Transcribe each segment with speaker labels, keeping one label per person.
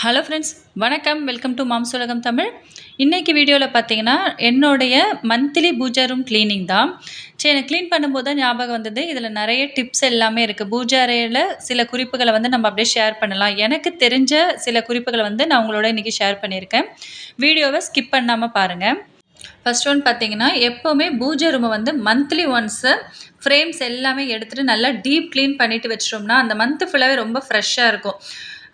Speaker 1: Hello friends வணக்கம். Welcome to mom's உலகம் தமிழ் இன்றைக்கி வீடியோவில் பார்த்தீங்கன்னா என்னுடைய மந்த்லி பூஜா ரூம் க்ளீனிங் தான். சரி எனக்கு க்ளீன் பண்ணும்போது தான் ஞாபகம் வந்தது. இதில் நிறைய டிப்ஸ் எல்லாமே இருக்குது பூஜா அறையில் சில குறிப்புகளை வந்து நம்ம அப்படியே ஷேர் பண்ணலாம். எனக்கு தெரிஞ்ச சில குறிப்புகளை வந்து நான் உங்களோட இன்றைக்கி ஷேர் பண்ணியிருக்கேன். வீடியோவை ஸ்கிப் பண்ணாமல் பாருங்கள் ஃபஸ்ட் ஒன் பார்த்தீங்கன்னா எப்போவுமே பூஜை ரூமை வந்து மந்த்லி ஒன்ஸு ஃப்ரேம்ஸ் எல்லாமே எடுத்துகிட்டு நல்லா டீப் க்ளீன் பண்ணிவிட்டு வச்சிட்டோம்னா அந்த மந்த் ஃபுல்லாகவே ரொம்ப ஃப்ரெஷ்ஷாக இருக்கும்.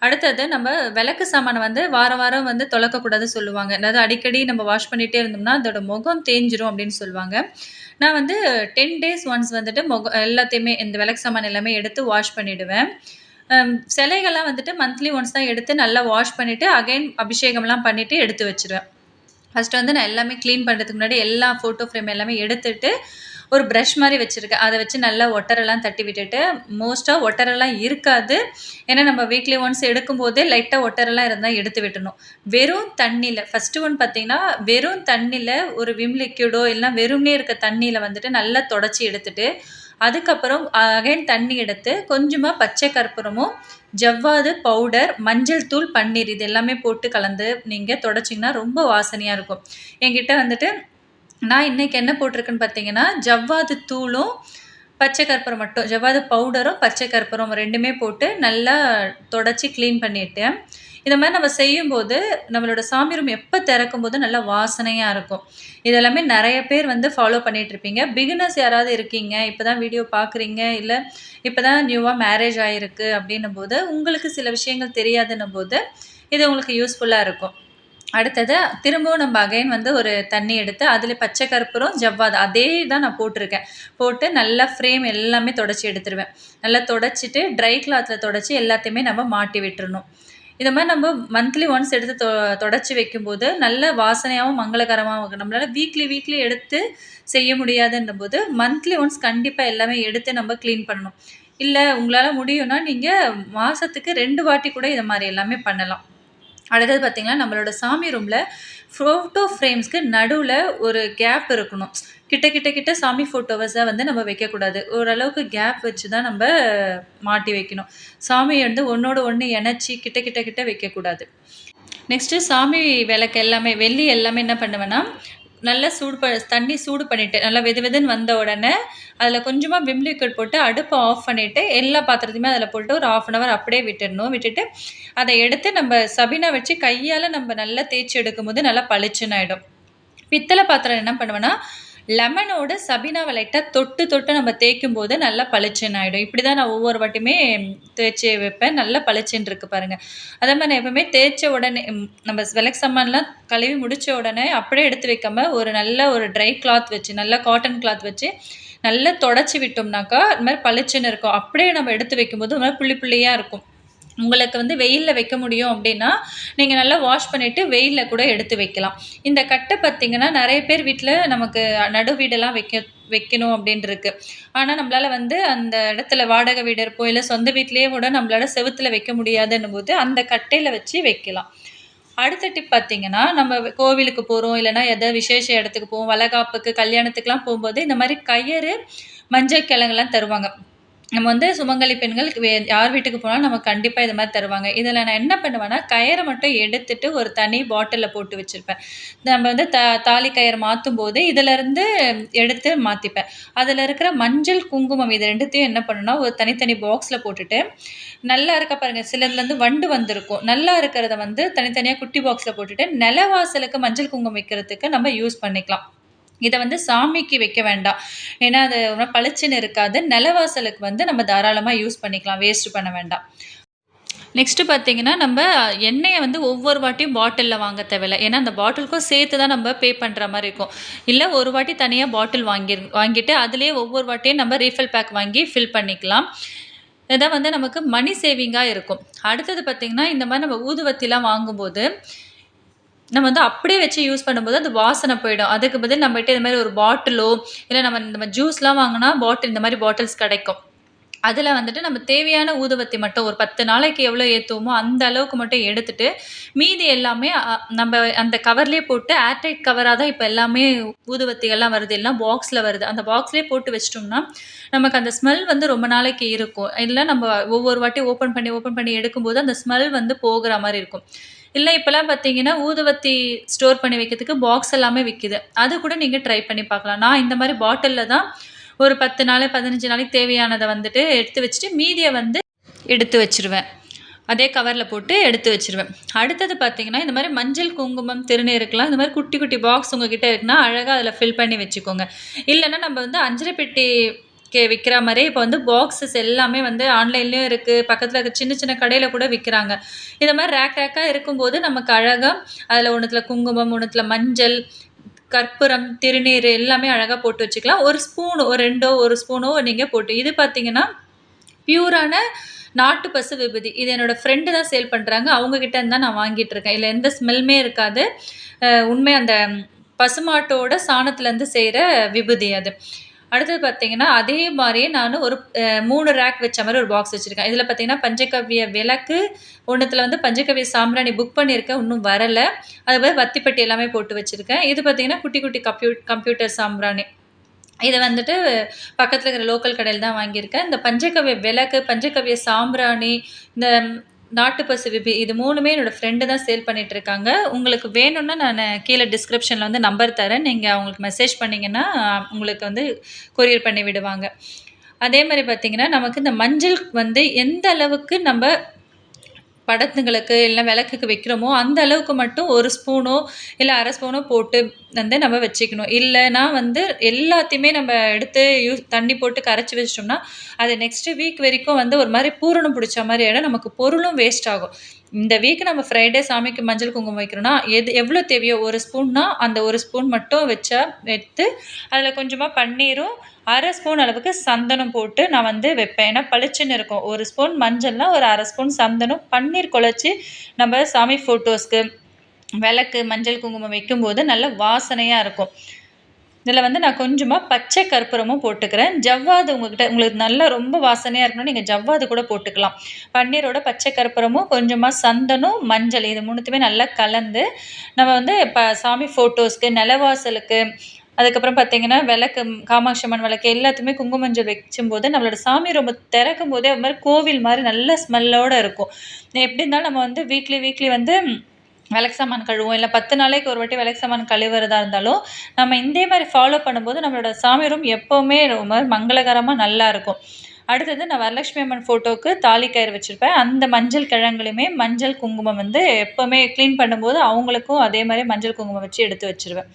Speaker 1: அடுத்தது நம்ம விளக்கு சாமானை வந்து வாரம் வாரம் வந்து தொலைக்கக்கூடாது சொல்லுவாங்க. அதாவது அடிக்கடி நம்ம வாஷ் பண்ணிகிட்டே இருந்தோம்னா அதோட முகம் தேஞ்சிரும் அப்படின்னு சொல்லுவாங்க. நான் வந்து டென் டேஸ் ஒன்ஸ் வந்துட்டு முகம் எல்லாத்தையுமே இந்த விளக்கு சாமான் எல்லாமே எடுத்து வாஷ் பண்ணிவிடுவேன் சிலைகள்லாம் வந்துட்டு மந்த்லி ஒன்ஸ் தான் எடுத்து நல்லா வாஷ் பண்ணிவிட்டு அகைன் அபிஷேகம்லாம் பண்ணிவிட்டு எடுத்து வச்சுருவேன். ஃபஸ்ட்டு வந்து நான் எல்லாமே க்ளீன் பண்ணுறதுக்கு முன்னாடி எல்லா ஃபோட்டோ ஃப்ரேம் எல்லாமே எடுத்துட்டு ஒரு ப்ரஷ் மாதிரி வச்சுருக்கேன் அதை வச்சு நல்லா ஒட்டரெல்லாம் தட்டி விட்டுட்டு மோஸ்ட்டாக ஒட்டரெல்லாம் இருக்காது. ஏன்னா நம்ம வீக்லி ஒன்ஸ் எடுக்கும்போதே லைட்டாக ஒட்டரெல்லாம் இருந்தால் எடுத்து விட்டணும் வெறும் தண்ணியில் ஃபஸ்ட்டு ஒன் பார்த்தீங்கன்னா வெறும் தண்ணியில் ஒரு விம் லிக்யூடோ இல்லைனா வெறும்னே இருக்க தண்ணியில் வந்துட்டு நல்லா தொடச்சி எடுத்துட்டு அதுக்கப்புறம் அகைன் தண்ணி எடுத்து கொஞ்சமாக பச்சை கற்பூரமும் ஜவ்வாது பவுடர் மஞ்சள் தூள் பன்னீர் இது எல்லாமே போட்டு கலந்து நீங்கள் தொடச்சிங்கன்னா ரொம்ப வாசனையாக இருக்கும். என்கிட்ட வந்துட்டு நான் இன்றைக்கி என்ன போட்டிருக்கேன்னு பார்த்தீங்கன்னா ஜவ்வாது தூளும் பச்சை கற்பூரம் மட்டும் ஜவ்வாது பவுடரும் பச்சை கற்பூரம் ரெண்டுமே போட்டு நல்லா தொடச்சி க்ளீன் பண்ணிவிட்டேன் இந்த மாதிரி நம்ம செய்யும்போது நம்மளோட சாமி ரூம் எப்போ திறக்கும் போது நல்லா வாசனையாக இருக்கும். இதெல்லாமே நிறைய பேர் வந்து ஃபாலோ பண்ணிகிட்ருப்பீங்க பிகினர்ஸ் யாராவது இருக்கீங்க இப்போ தான் வீடியோ பார்க்குறீங்க இல்லை இப்போ தான் நியூவாக மேரேஜ் ஆகிருக்கு அப்படின்னும் போது உங்களுக்கு சில விஷயங்கள் தெரியாதுன்னும் போது இது உங்களுக்கு யூஸ்ஃபுல்லாக இருக்கும். அடுத்தது திரும்பவும் நம்ம அகைன் வந்து ஒரு தண்ணி எடுத்து அதில் பச்சை கற்பூரம் ஜவ்வாது அதே தான் நான் போட்டிருக்கேன். போட்டு நல்லா ஃப்ரேம் எல்லாமே தொடச்சி எடுத்துருவேன். நல்லா தொடச்சிட்டு ட்ரை கிளாத்தில் தொடச்சி எல்லாத்தையுமே நம்ம மாட்டி விட்டுறணும். இந்த மாதிரி நம்ம மந்த்லி ஒன்ஸ் எடுத்து தொ தொடச்சி வைக்கும்போது நல்ல வாசனையாகவும் மங்களகரமாகவும் நம்மளால் வீக்லி வீக்லி எடுத்து செய்ய முடியாதுன்னும் போது மந்த்லி ஒன்ஸ் கண்டிப்பாக எல்லாமே எடுத்து நம்ம க்ளீன் பண்ணணும். இல்லை உங்களால் முடியும்னா நீங்கள் மாதத்துக்கு ரெண்டு வாட்டி கூட இதை மாதிரி எல்லாமே பண்ணலாம். அடுத்தது பார்த்திங்கன்னா நம்மளோட சாமி ரூமில் ஃபோட்டோ ஃப்ரேம்ஸ்க்கு நடுவில் ஒரு கேப் இருக்கணும். கிட்ட கிட்ட கிட்ட சாமி ஃபோட்டோவஸை வந்து நம்ம வைக்கக்கூடாது. ஓரளவுக்கு கேப் வச்சு தான் நம்ம மாட்டி வைக்கணும். சாமியை வந்து ஒன்றோட ஒன்று இணைச்சி கிட்ட கிட்ட கிட்ட வைக்கக்கூடாது. நெக்ஸ்ட்டு சாமி விளக்கு எல்லாமே வெள்ளி எல்லாமே என்ன பண்ணுவேன்னா நல்லா சூடு ப தண்ணி சூடு பண்ணிவிட்டு நல்லா வெது வெதுன்னு வந்த உடனே அதில் கொஞ்சமாக விம் லிக்விட் போட்டு அடுப்பை ஆஃப் பண்ணிவிட்டு எல்லா பாத்திரத்தையுமே அதில் போட்டு ஒரு ஆஃப் அன் ஹவர் அப்படியே விட்டுடணும். விட்டுட்டு அதை எடுத்து நம்ம சபினா வச்சு கையால் நம்ம நல்லா தேய்ச்சி எடுக்கும்போது நல்லா பளிச்சுன்னு ஆகிடும் பித்தளை பாத்திரம் என்ன பண்ணுவேன்னா லெமனோட சபினாவை லைட்டாக தொட்டு தொட்டு நம்ம தேய்க்கும் போது நல்லா பளிச்சுன்னு ஆகிடும் இப்படி தான் நான் ஒவ்வொரு வாட்டியுமே தேய்ச்சி வைப்பேன். நல்லா பளிச்சுன்னு இருக்கு பாருங்கள் அதே மாதிரி நான் எப்பவுமே தேய்ச்ச உடனே நம்ம விளக்கு சாமான்லாம் கழுவி முடித்த உடனே அப்படியே எடுத்து வைக்காம ஒரு நல்ல ஒரு ட்ரை கிளாத் வச்சு நல்லா காட்டன் கிளாத் வச்சு நல்லா தொடச்சி விட்டோம்னாக்கா இது மாதிரி பளிச்சுன்னு இருக்கும். அப்படியே நம்ம எடுத்து வைக்கும்போது ஒரு மாதிரி புள்ளி புள்ளியாக இருக்கும். உங்களுக்கு வந்து வெயிலில் வைக்க முடியும் அப்படின்னா நீங்கள் நல்லா வாஷ் பண்ணிவிட்டு வெயிலில் கூட எடுத்து வைக்கலாம். இந்த கட்டை பார்த்திங்கன்னா நிறைய பேர் வீட்டில் நமக்கு நடு வீடெல்லாம் வைக்க வைக்கணும் அப்படின்ருக்கு ஆனால் நம்மளால் வந்து அந்த இடத்துல வாடகை வீடு இருப்போம் இல்லை சொந்த வீட்லேயே கூட நம்மளால செவுத்தில் வைக்க முடியாதுன்னும் போது அந்த கட்டையில் வச்சு வைக்கலாம். அடுத்த டிப் பார்த்தீங்கன்னா நம்ம கோவிலுக்கு போகிறோம் இல்லைனா எதாவது விசேஷ இடத்துக்கு போவோம் வளகாப்புக்கு கல்யாணத்துக்குலாம் போகும்போது இந்த மாதிரி கயிறு மஞ்சள் கிழங்குலாம் தருவாங்க. நம்ம வந்து சுமங்கலி பெண்கள் வே யார் வீட்டுக்கு போனாலும் நமக்கு கண்டிப்பாக இது மாதிரி தருவாங்க. இதில் நான் என்ன பண்ணுவேன்னா கயிறை மட்டும் எடுத்துட்டு ஒரு தனி பாட்டிலில் போட்டு வச்சுருப்பேன். நம்ம வந்து த தாலி கயிறு மாற்றும் போது இதிலேருந்து எடுத்து மாற்றிப்பேன் அதில் இருக்கிற மஞ்சள் குங்குமம் இது ரெண்டுத்தையும் என்ன பண்ணுன்னா ஒரு தனித்தனி பாக்ஸில் போட்டுட்டு நல்லா இருக்க பாருங்கள் சிலர்லேருந்து வண்டு வந்திருக்கும். நல்லா இருக்கிறத வந்து தனித்தனியாக குட்டி பாக்ஸில் போட்டுட்டு நிலவாசலுக்கு மஞ்சள் குங்குமம் வைக்கிறதுக்கு நம்ம யூஸ் பண்ணிக்கலாம். இதை வந்து சாமிக்கு வைக்க வேண்டாம். ஏன்னா அது பளிச்சுன்னு இருக்காது. நிலவாசலுக்கு வந்து நம்ம தாராளமாக யூஸ் பண்ணிக்கலாம். வேஸ்ட் பண்ண வேண்டாம். நெக்ஸ்ட்டு பார்த்தீங்கன்னா நம்ம எண்ணெயை வந்து ஒவ்வொரு வாட்டியும் பாட்டிலில் வாங்க தேவையில்லை. ஏன்னா அந்த பாட்டிலுக்கும் சேர்த்து தான் நம்ம பே பண்ணுற மாதிரி இருக்கும். இல்லை ஒரு வாட்டி தனியாக பாட்டில் வாங்கி வாங்கிட்டு அதுலேயே ஒவ்வொரு வாட்டியும் நம்ம ரீஃபில் பேக் வாங்கி ஃபில் பண்ணிக்கலாம். இதான் வந்து நமக்கு மணி சேவிங்காக இருக்கும். அடுத்தது பார்த்திங்கன்னா இந்த மாதிரி நம்ம ஊதுவத்திலாம் வாங்கும்போது நம்ம வந்து அப்படியே வச்சு யூஸ் பண்ணும்போது அது வாசனை போயிடும். அதுக்கு பதில் நம்மகிட்ட இந்த மாதிரி ஒரு பாட்டிலோ இல்லை நம்ம இந்த மாதிரி ஜூஸ்லாம் வாங்கினா பாட்டில் இந்த மாதிரி பாட்டில்ஸ் கிடைக்கும். அதில் வந்துட்டு நம்ம தேவையான ஊதுவத்தி மட்டும் ஒரு பத்து நாளைக்கு எவ்வளோ ஏற்றுவோமோ அந்த அளவுக்கு மட்டும் எடுத்துட்டு மீதி எல்லாமே நம்ம அந்த கவர்லேயே போட்டு ஏர்டைட் கவராக தான் இப்போ எல்லாமே ஊதுவத்திகள்லாம் வருது. எல்லாம் பாக்ஸில் வருது. அந்த பாக்ஸ்லேயே போட்டு வச்சிட்டோம்னா நமக்கு அந்த ஸ்மெல் வந்து ரொம்ப நாளைக்கு இருக்கும். இல்லை நம்ம ஒவ்வொரு வாட்டி ஓப்பன் பண்ணி ஓப்பன் பண்ணி எடுக்கும்போது அந்த ஸ்மெல் வந்து போகிற மாதிரி இருக்கும். இல்லை இப்போலாம் பார்த்தீங்கன்னா ஊதுவத்தி ஸ்டோர் பண்ணி வைக்கிறதுக்கு பாக்ஸ் எல்லாமே விற்கிது அது கூட நீங்கள் ட்ரை பண்ணி பார்க்கலாம். நான் இந்த மாதிரி பாட்டிலில் தான் ஒரு பத்து நாள் பதினஞ்சு நாளைக்கு தேவையானதை வந்துட்டு எடுத்து வச்சுட்டு மீதியை வந்து எடுத்து வச்சுருவேன். அதே கவரில் போட்டு எடுத்து வச்சிருவேன். அடுத்தது பார்த்தீங்கன்னா இந்த மாதிரி மஞ்சள் குங்குமம் திருநீருக்கெலாம் இந்த மாதிரி குட்டி குட்டி பாக்ஸ் உங்ககிட்ட இருக்குன்னா அழகாக அதில் ஃபில் பண்ணி வச்சுக்கோங்க. இல்லைன்னா நம்ம வந்து அஞ்சரை பெட்டி கே விற்கிற மாதிரி. இப்போ வந்து பாக்ஸஸ் எல்லாமே வந்து ஆன்லைன்லேயும் இருக்குது பக்கத்தில் இருக்க சின்ன சின்ன கடையில் கூட விற்கிறாங்க இந்த மாதிரி ரேக் ரேக்காக இருக்கும்போது நமக்கு அழகாக அதில் ஒன்றுத்தில் குங்குமம் ஒன்றுத்தில் மஞ்சள் கற்பூரம் திருநீர் எல்லாமே அழகாக போட்டு வச்சுக்கலாம். ஒரு ஸ்பூனோ ஒரு ரெண்டோ ஒரு ஸ்பூனோ நீங்கள் போட்டு. இது பார்த்தீங்கன்னா பியூரான நாட்டு பசு விபதி. இது என்னோடய ஃப்ரெண்டு தான் சேல் பண்ணுறாங்க அவங்கக்கிட்ட இருந்தால் தான் நான் வாங்கிட்டு இருக்கேன். இதில் எந்த ஸ்மெல்லுமே இருக்காது. உண்மை அந்த பசுமாட்டோட சாணத்துலேருந்து செய்கிற விபூதி அது. அடுத்தது பார்த்தீங்கன்னா அதே மாதிரியே நான் ஒரு மூணு ரேக் வச்ச மாதிரி ஒரு பாக்ஸ் வச்சுருக்கேன். இதில் பார்த்தீங்கன்னா பஞ்சகவ்ய விளக்கு ஒன்றுத்தில் வந்து பஞ்சகவ்ய சாம்பிராணி புக் பண்ணியிருக்கேன் இன்னும் வரலை. அது மாதிரி வத்திப்பட்டி எல்லாமே போட்டு வச்சுருக்கேன். இது பார்த்தீங்கன்னா குட்டி குட்டி கம்ப்யூ கம்ப்யூட்டர் சாம்பிராணி. இதை வந்துட்டு பக்கத்தில் இருக்கிற லோக்கல் கடையில் தான் வாங்கியிருக்கேன். இந்த பஞ்சகவ்ய விளக்கு பஞ்சகவ்ய சாம்பிராணி இந்த நாட்டு பசு விபி இது மூணுமே என்னோடய ஃப்ரெண்டு தான் சேல் பண்ணிட்டு இருக்காங்க உங்களுக்கு வேணும்னா நான் கீழே டிஸ்கிரிப்ஷனில் வந்து நம்பர் தரேன். நீங்கள் அவங்களுக்கு மெசேஜ் பண்ணிங்கன்னா உங்களுக்கு வந்து கொரியர் பண்ணி விடுவாங்க. அதே மாதிரி பார்த்திங்கன்னா நமக்கு இந்த மஞ்சள் வந்து எந்த அளவுக்கு நம்ம படத்துங்களுக்கு இல்லை விளக்குக்கு வைக்கிறோமோ அந்த அளவுக்கு மட்டும் ஒரு ஸ்பூனோ இல்லை அரை ஸ்பூனோ போட்டு வந்து நம்ம வச்சுக்கணும். இல்லைன்னா வந்து எல்லாத்தையுமே நம்ம எடுத்து யூஸ் தண்ணி போட்டு கரைச்சி வச்சிட்டோம்னா அது நெக்ஸ்ட் வீக் வரைக்கும் வந்து ஒரு மாதிரி பூரணம் பிடிச்ச மாதிரி ஆகிடும் நமக்கு பொருளும் வேஸ்ட் ஆகும். இந்த வீக் நம்ம ஃப்ரைடே சாமிக்கு மஞ்சள் குங்குமம் வைக்கிறோம்னா எது எவ்வளோ தேவையோ ஒரு ஸ்பூன்னா அந்த ஒரு ஸ்பூன் மட்டும் வச்சா எடுத்து அதில் கொஞ்சமாக பன்னீரும் அரை ஸ்பூன் அளவுக்கு சந்தனம் போட்டு நான் வந்து வைப்பேன். ஏன்னா பளிச்சுன்னு இருக்கும். ஒரு ஸ்பூன் மஞ்சள்னா ஒரு அரை ஸ்பூன் சந்தனம். பன்னீர் குழச்சி நம்ம சாமி ஃபோட்டோஸ்க்கு விளக்கு மஞ்சள் குங்குமம் வைக்கும்போது நல்ல வாசனையாக இருக்கும். இதில் வந்து நான் கொஞ்சமாக பச்சை கற்பூரமும் போட்டுக்கிறேன். ஜவ்வாது உங்ககிட்ட உங்களுக்கு நல்லா ரொம்ப வாசனையாக இருக்கணும் நீங்கள் ஜவ்வாது கூட போட்டுக்கலாம். பன்னீரோட பச்சை கற்பூரமும் கொஞ்சமாக சந்தனம் மஞ்சள் இது மூணுத்தையுமே நல்லா கலந்து நம்ம வந்து இப்போ சாமி ஃபோட்டோஸ்க்கு நிலவாசலுக்கு அதுக்கப்புறம் பார்த்தீங்கன்னா விளக்கு காமாட்சி அம்மன் விளக்கு எல்லாத்துக்குமே குங்குமஞ்சள் வைக்கும்போது நம்மளோட சாமி ரொம்ப திறக்கும் போதே அது மாதிரி கோவில் மாதிரி நல்ல ஸ்மெல்லோடு இருக்கும். எப்படி இருந்தாலும் நம்ம வந்து வீக்லி வீக்லி வந்து விளக்கு சாமான் கழுவோம் இல்லை பத்து நாளைக்கு ஒரு வாட்டி விளக்கு சாமான் கழுவுறதா இருந்தாலும் நம்ம இதே மாதிரி ஃபாலோ பண்ணும்போது நம்மளோட சாமி ரூம் எப்போவுமே ரொம்ப மங்களகரமாக நல்லாயிருக்கும் அடுத்தது நான் வரலட்சுமி அம்மன் ஃபோட்டோவுக்கு தாலி கயிறு வச்சுருப்பேன். அந்த மஞ்சள் கிழங்குலையுமே மஞ்சள் குங்குமம் வந்து எப்போவுமே க்ளீன் பண்ணும்போது அவங்களுக்கும் அதே மாதிரி மஞ்சள் குங்குமம் வச்சு எடுத்து வச்சுருவேன்.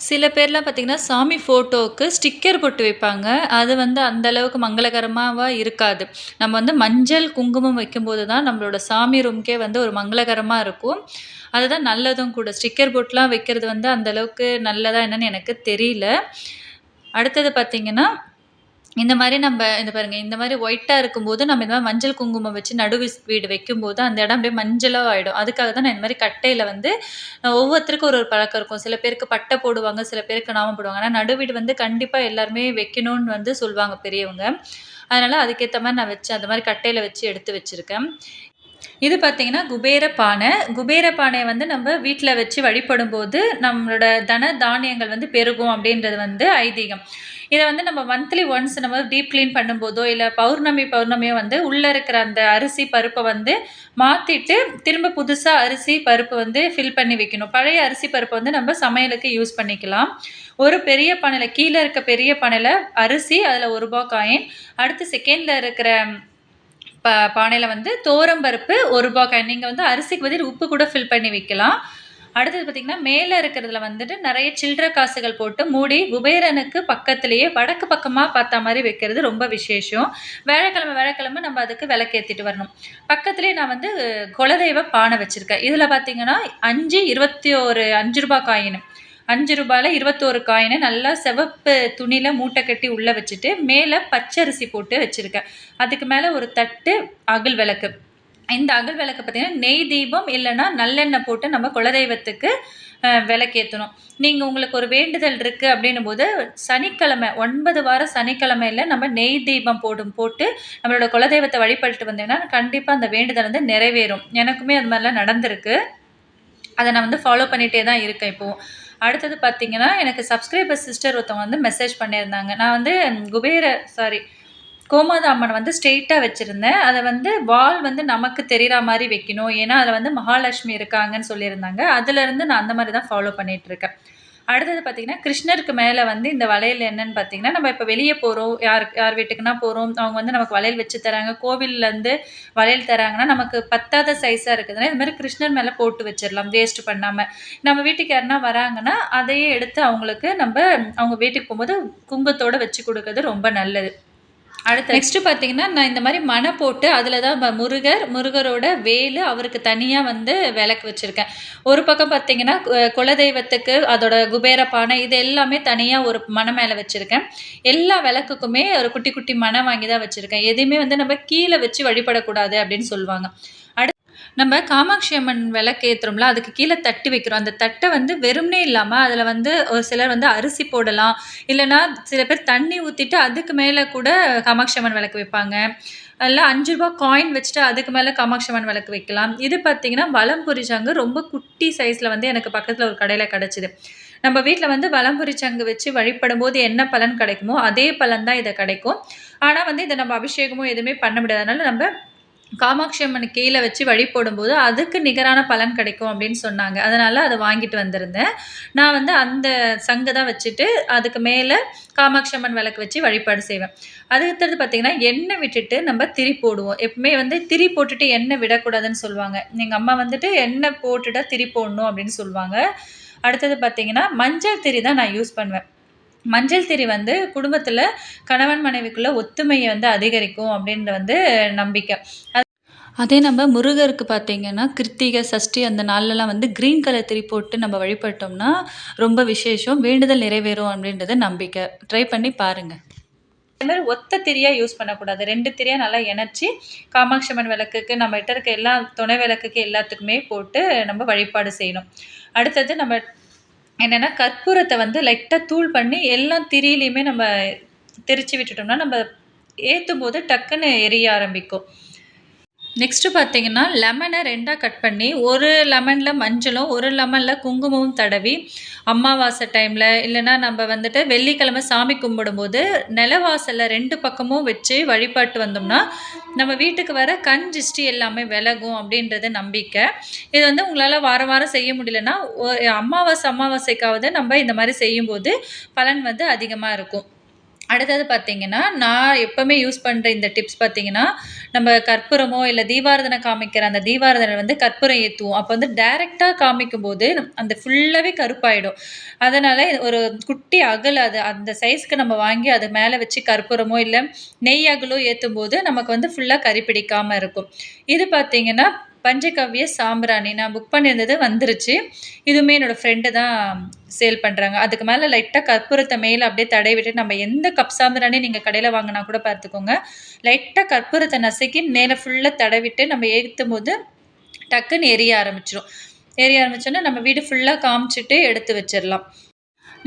Speaker 1: சில பேர்லாம் பார்த்திங்கன்னா சாமி ஃபோட்டோவுக்கு ஸ்டிக்கர் போட்டு வைப்பாங்க. அது வந்து அந்த அளவுக்கு மங்களகரமாக இருக்காது. நம்ம வந்து மஞ்சள் குங்குமம் வைக்கும்போது தான் நம்மளோட சாமி ரூம்க்கே வந்து ஒரு மங்களகரமாக இருக்கும். அதுதான் நல்லதும் கூட. ஸ்டிக்கர் போட்டுலாம் வைக்கிறது வந்து அந்த அளவுக்கு நல்லதா என்னன்னு எனக்கு தெரியல. அடுத்தது பார்த்திங்கன்னா இந்த மாதிரி நம்ம இந்த பாருங்கள் இந்த மாதிரி ஒயிட்டாக இருக்கும்போது நம்ம இந்த மாதிரி மஞ்சள் குங்குமம் வச்சு நடுவு வீடு வைக்கும்போது அந்த இடம் அப்படியே மஞ்சளாக ஆகிடும் அதுக்காக தான் நான் இந்த மாதிரி கட்டையில் வந்து ஒவ்வொருத்தருக்கும் ஒரு ஒரு பழக்கம் இருக்கும். சில பேருக்கு பட்டை போடுவாங்க சில பேருக்கு நாமம் போடுவாங்க. ஆனால் நடுவீடு வந்து கண்டிப்பாக எல்லாருமே வைக்கணும்னு வந்து சொல்லுவாங்க பெரியவங்க. அதனால் அதுக்கேற்ற மாதிரி நான் வச்சு அந்த மாதிரி கட்டையில் வச்சு எடுத்து வச்சுருக்கேன். இது பார்த்தீங்கன்னா குபேர பானை. குபேர பானையை வந்து நம்ம வீட்டில் வச்சு வழிபடும் போது நம்மளோட தன தானியங்கள் வந்து பெருகும் அப்படின்றது வந்து ஐதீகம். இதை வந்து நம்ம மந்த்லி ஒன்ஸ் நம்ம டீப் க்ளீன் பண்ணும்போதோ இல்லை பௌர்ணமி பௌர்ணமியோ வந்து உள்ளே இருக்கிற அந்த அரிசி பருப்பை வந்து மாற்றிட்டு திரும்ப புதுசாக அரிசி பருப்பு வந்து ஃபில் பண்ணி வைக்கணும். பழைய அரிசி பருப்பை வந்து நம்ம சமையலுக்கு யூஸ் பண்ணிக்கலாம். ஒரு பெரிய பானையில் கீழே இருக்க பெரிய பானையில் அரிசி அதில் ஒரு ரூபா காயின் அடுத்து செகண்டில் இருக்கிற ப பானையில் வந்து தோரம்பருப்பு ஒரு ரூபா காயின் நீங்கள் வந்து அரிசிக்கு பதில் உப்பு கூட ஃபில் பண்ணி வைக்கலாம். அடுத்தது பார்த்திங்கன்னா மேலே இருக்கிறதுல வந்துட்டு நிறைய சில்லற காசுகள் போட்டு மூடி குபேரனுக்கு பக்கத்துலேயே வடக்கு பக்கமாக பார்த்த மாதிரி வைக்கிறது ரொம்ப விசேஷம். வேலைக்கிழமை வேலைக்கிழமை நம்ம அதுக்கு விளக்கேற்றிட்டு வரணும். பக்கத்துலேயே நான் வந்து குலதெய்வ பானை வச்சுருக்கேன். இதில் பார்த்தீங்கன்னா அஞ்சு இருபத்தி ஒரு அஞ்சு ரூபாய் காயின் அஞ்சு ரூபாயில் இருபத்தோரு காயினை நல்லா சிவப்பு துணியில் மூட்டை கட்டி உள்ளே வச்சுட்டு மேலே பச்சரிசி போட்டு வச்சுருக்கேன். அதுக்கு மேலே ஒரு தட்டு அகல் விளக்கு. இந்த அகல் விளக்கு பார்த்திங்கன்னா நெய் தீபம் இல்லைன்னா நல்லெண்ணெய் போட்டு நம்ம குலதெய்வத்துக்கு விளக்கேற்றணும் நீங்கள் உங்களுக்கு ஒரு வேண்டுதல் இருக்குது அப்படின்னும் போது சனிக்கிழமை ஒன்பது வாரம் சனிக்கிழமையில் நம்ம நெய் தீபம் போடும் போட்டு நம்மளோட குலதெய்வத்தை வழிபட்டுட்டு வந்தீங்கன்னா கண்டிப்பாக அந்த வேண்டுதல் வந்து நிறைவேறும். எனக்குமே அது மாதிரிலாம் நடந்திருக்கு. அதை நான் வந்து ஃபாலோ பண்ணிகிட்டே தான் இருக்கேன் இப்போது அடுத்தது பார்த்திங்கன்னா எனக்கு சப்ஸ்கிரைபர் சிஸ்டர் ஒருத்தவங்க வந்து மெசேஜ் பண்ணியிருந்தாங்க. நான் வந்து குபேர சாரி கோமாதா அம்மனை வந்து ஸ்ட்ரெயிட்டாக வச்சுருந்தேன். அதை வந்து வால் வந்து நமக்கு தெரிகிற மாதிரி வைக்கணும். ஏன்னா அதில் வந்து மகாலட்சுமி இருக்காங்கன்னு சொல்லியிருந்தாங்க. அதுலேருந்து நான் அந்த மாதிரி தான் ஃபாலோ பண்ணிகிட்ருக்கேன் அடுத்தது பார்த்தீங்கன்னா கிருஷ்ணருக்கு மேலே வந்து இந்த வளையல் என்னன்னு பார்த்தீங்கன்னா நம்ம இப்போ வெளியே போகிறோம் யார் யார் வீட்டுக்குன்னா போகிறோம் அவங்க வந்து நமக்கு வளையல் வச்சு தராங்க. கோவில்லேருந்து வளையல் தராங்கன்னா நமக்கு பத்தாத சைஸாக இருக்குதுன்னா இது மாதிரி கிருஷ்ணர் மேலே போட்டு வச்சிடலாம். வேஸ்ட் பண்ணாமல் நம்ம வீட்டுக்கு யாருன்னா வராங்கன்னா அதையே எடுத்து அவங்களுக்கு நம்ம அவங்க வீட்டுக்கு போகும்போது குங்கத்தோடு வச்சு கொடுக்கறது ரொம்ப நல்லது. அடுத்து நெக்ஸ்ட்டு பார்த்தீங்கன்னா நான் இந்த மாதிரி மனை போட்டு அதில் தான் முருகர் முருகரோட வேலு அவருக்கு தனியாக வந்து விளக்கு வச்சுருக்கேன். ஒரு பக்கம் பார்த்தீங்கன்னா குலதெய்வத்துக்கு அதோட குபேர பானை இது எல்லாமே தனியாக ஒரு மனை மேலே வச்சுருக்கேன். எல்லா விளக்குக்குமே ஒரு குட்டி குட்டி மனை வாங்கி தான் வச்சுருக்கேன். எதையுமே வந்து நம்ம கீழே வச்சு வழிபடக்கூடாது அப்படின்னு சொல்லுவாங்க. நம்ம காமாட்சி அம்மன் விளக்கு ஏற்றுறோம்ல அதுக்கு கீழே தட்டு வைக்கிறோம். அந்த தட்டை வந்து வெறும்னே இல்லாமல் அதில் வந்து ஒரு சிலர் வந்து அரிசி போடலாம். இல்லைன்னா சில பேர் தண்ணி ஊற்றிட்டு அதுக்கு மேலே கூட காமாட்சி அம்மன் விளக்கு வைப்பாங்க. அதில் அஞ்சு ரூபா காயின் வச்சுட்டு அதுக்கு மேலே காமாட்சி அம்மன் விளக்கு வைக்கலாம். இது பார்த்திங்கன்னா வலம்புரி சங்கு ரொம்ப குட்டி சைஸில் வந்து எனக்கு பக்கத்தில் ஒரு கடையில் கிடச்சிது. நம்ம வீட்டில் வந்து வலம்புரி சங்கு வச்சு வழிபடும் போது என்ன பலன் கிடைக்குமோ அதே பலன் தான் இதை கிடைக்கும். ஆனால் வந்து இதை நம்ம அபிஷேகமும் எதுவுமே பண்ண முடியாது நம்ம காமாட்சி அம்மனுக்கு கீழே வச்சு வழி போடும்போது அதுக்கு நிகரான பலன் கிடைக்கும் அப்படின்னு சொன்னாங்க. அதனால் அதை வாங்கிட்டு வந்திருந்தேன். நான் வந்து அந்த சங்கு தான் வச்சுட்டு அதுக்கு மேலே காமாட்சி அம்மன் விளக்கு வச்சு வழிபாடு செய்வேன். அடுத்தது பார்த்திங்கன்னா எண்ணெய் விட்டுட்டு நம்ம திரி போடுவோம். எப்பவுமே வந்து திரி போட்டுட்டு எண்ணெய் விடக்கூடாதுன்னு சொல்லுவாங்க. எங்கள் அம்மா வந்துட்டு எண்ணெய் போட்டுட்டா திரி போடணும் அப்படின்னு சொல்லுவாங்க. அடுத்தது பார்த்திங்கன்னா மஞ்சள் திரி தான் நான் யூஸ் பண்ணுவேன். மஞ்சள் திரி வந்து குடும்பத்தில் கணவன் மனைவிக்குள்ள ஒத்துமையை வந்து அதிகரிக்கும் அப்படின்ற வந்து நம்பிக்கை. அதே நம்ம முருகருக்கு பார்த்தீங்கன்னா கிருத்திகை சஷ்டி அந்த நாள்லலாம் வந்து க்ரீன் கலர் திரி போட்டு நம்ம வழிபட்டோம்னா ரொம்ப விசேஷம் வேண்டுதல் நிறைவேறும் அப்படின்றது நம்பிக்கை. ட்ரை பண்ணி பாருங்கள் அதே மாதிரி ஒத்த திரியாக யூஸ் பண்ணக்கூடாது. ரெண்டு திரியாக நல்லா இணைச்சி காமாட்சி அம்மன் விளக்குக்கு நம்ம கிட்ட இருக்க எல்லா துணை விளக்குக்கு எல்லாத்துக்குமே போட்டு நம்ம வழிபாடு செய்யணும். அடுத்தது நம்ம என்னென்னா கற்பூரத்தை வந்து லைட்டாக தூள் பண்ணி எல்லா திரியிலையுமே நம்ம திரிச்சு விட்டுட்டோம்னா நம்ம ஏற்றும் போது டக்குன்னு எரிய ஆரம்பிக்கும். நெக்ஸ்ட்டு பார்த்தீங்கன்னா லெமனை ரெண்டாக கட் பண்ணி ஒரு லெமனில் மஞ்சளும் ஒரு லெமனில் குங்குமமும் தடவி அமாவாசை டைமில் இல்லைன்னா நம்ம வந்துட்டு வெள்ளிக்கிழமை சாமி கும்பிடும்போது நிலவாசலில் ரெண்டு பக்கமும் வச்சு வழிபாட்டு வந்தோம்னா நம்ம வீட்டுக்கு வர கண் திஷ்டி எல்லாமே விலகும் அப்படின்றது நம்பிக்கை. இது வந்து உங்களால் வாரம் வாரம் செய்ய முடியலன்னா ஒரு அமாவாசை அமாவாசைக்காவது நம்ம இந்த மாதிரி செய்யும்போது பலன் வந்து அதிகமாக இருக்கும். அடுத்தது பார்த்தீங்கன்னா நான் எப்போவுமே யூஸ் பண்ணுற இந்த டிப்ஸ் பார்த்தீங்கன்னா நம்ம கற்பூரமோ இல்லை தீபாரதனை காமிக்கிற அந்த தீபாரதனை வந்து கற்பூரம் ஏற்றுவோம் அப்போ வந்து டைரெக்டாக காமிக்கும் போது அந்த ஃபுல்லாகவே கருப்பாயிடும். அதனால் ஒரு குட்டி அகல் அது அந்த சைஸ்க்கு நம்ம வாங்கி அது மேலே வச்சு கற்பூரமோ இல்லை நெய் அகலோ ஏற்றும் போது நமக்கு வந்து ஃபுல்லாக கறி பிடிக்காமல் இருக்கும். இது பார்த்தீங்கன்னா பஞ்சகவ்ய சாம்பிராணி. நான் புக் பண்ணியிருந்தது வந்துருச்சு. இதுவுமே என்னோடய ஃப்ரெண்டு தான் சேல் பண்ணுறாங்க அதுக்கு மேலே லைட்டாக கற்பூரத்தை மேலே அப்படியே தடை விட்டு நம்ம எந்த கப் சாம்பிராணி நீங்கள் கடையில் வாங்கினா கூட பார்த்துக்கோங்க. லைட்டாக கற்பூரத்தை நசுக்கி மேலே ஃபுல்லாக தடவிட்டு நம்ம ஏற்றும் போது டக்குன்னு எரிய ஆரம்பிச்சிடும் எரிய ஆரம்பிச்சோன்னா நம்ம வீடு ஃபுல்லாக காமிச்சிட்டு எடுத்து வச்சிடலாம்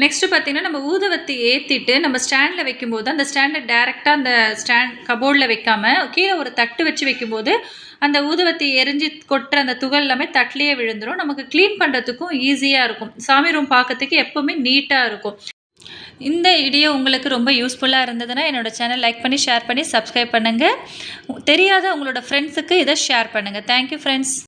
Speaker 1: நெக்ஸ்ட்டு பார்த்தீங்கன்னா நம்ம ஊதுவத்தி ஏற்றிட்டு நம்ம ஸ்டாண்டில் வைக்கும்போது அந்த ஸ்டாண்டை டேரெக்டாக அந்த ஸ்டாண்ட் கபோர்டில் வைக்காமல் கீழே ஒரு தட்டு வச்சு வைக்கும்போது அந்த ஊதுவத்தி எரிஞ்சு கொட்டுற அந்த துகள் எல்லாமே தட்டிலேயே விழுந்துடும் நமக்கு க்ளீன் பண்ணுறதுக்கும் ஈஸியாக இருக்கும். சாமி ரூம் பார்க்கறதுக்கு எப்போவுமே நீட்டாக இருக்கும். இந்த வீடியோ உங்களுக்கு ரொம்ப யூஸ்ஃபுல்லாக இருந்ததுன்னா என்னோடய சேனல் லைக் பண்ணி ஷேர் பண்ணி சப்ஸ்கிரைப் பண்ணுங்கள் தெரியாத உங்களோட ஃப்ரெண்ட்ஸுக்கு இதை ஷேர் பண்ணுங்கள் தேங்க்யூ ஃப்ரெண்ட்ஸ்